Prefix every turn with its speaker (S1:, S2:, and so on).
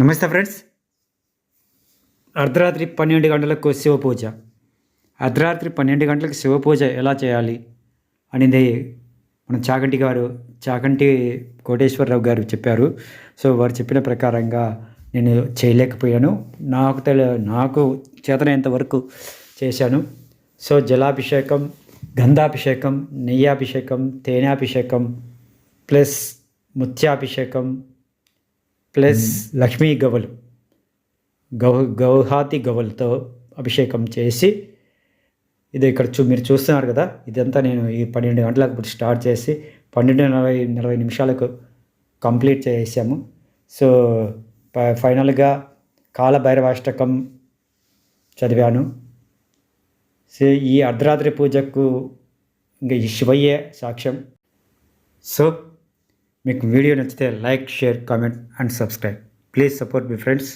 S1: నమస్తే ఫ్రెండ్స్. అర్ధరాత్రి పన్నెండు గంటలకు శివ పూజ. అర్ధరాత్రి పన్నెండు గంటలకు శివ పూజ ఎలా చేయాలి అనేది మన చాకంటి గారు చాకంటి కోటేశ్వరరావు గారు చెప్పారు. సో వారు చెప్పిన ప్రకారంగా నేను చేయలేకపోయాను. నాకు తెలి నాకు చేతనైనంత వరకు చేశాను. సో జలాభిషేకం గంధాభిషేకం నెయ్యాభిషేకం తేనాభిషేకం ప్లస్ ముత్యాభిషేకం ప్లస్ లక్ష్మీ గవలు గౌ గౌహాతి గవలతో అభిషేకం చేసి ఇది ఇక్కడ చూ మీరు చూస్తున్నారు కదా ఇదంతా నేను ఈ పన్నెండు గంటలకు ఇప్పుడు స్టార్ట్ చేసి పన్నెండు నలభై నలభై నిమిషాలకు కంప్లీట్ చేసాము. సో ఫైనల్గా కాలభైరవాష్టకం చదివాను. సో ఈ అర్ధరాత్రి పూజకు ఇంకా ఈ శివయ్యే సాక్ష్యం. సో మీకు వీడియో నచ్చితే like share comment and subscribe. Please support me friends.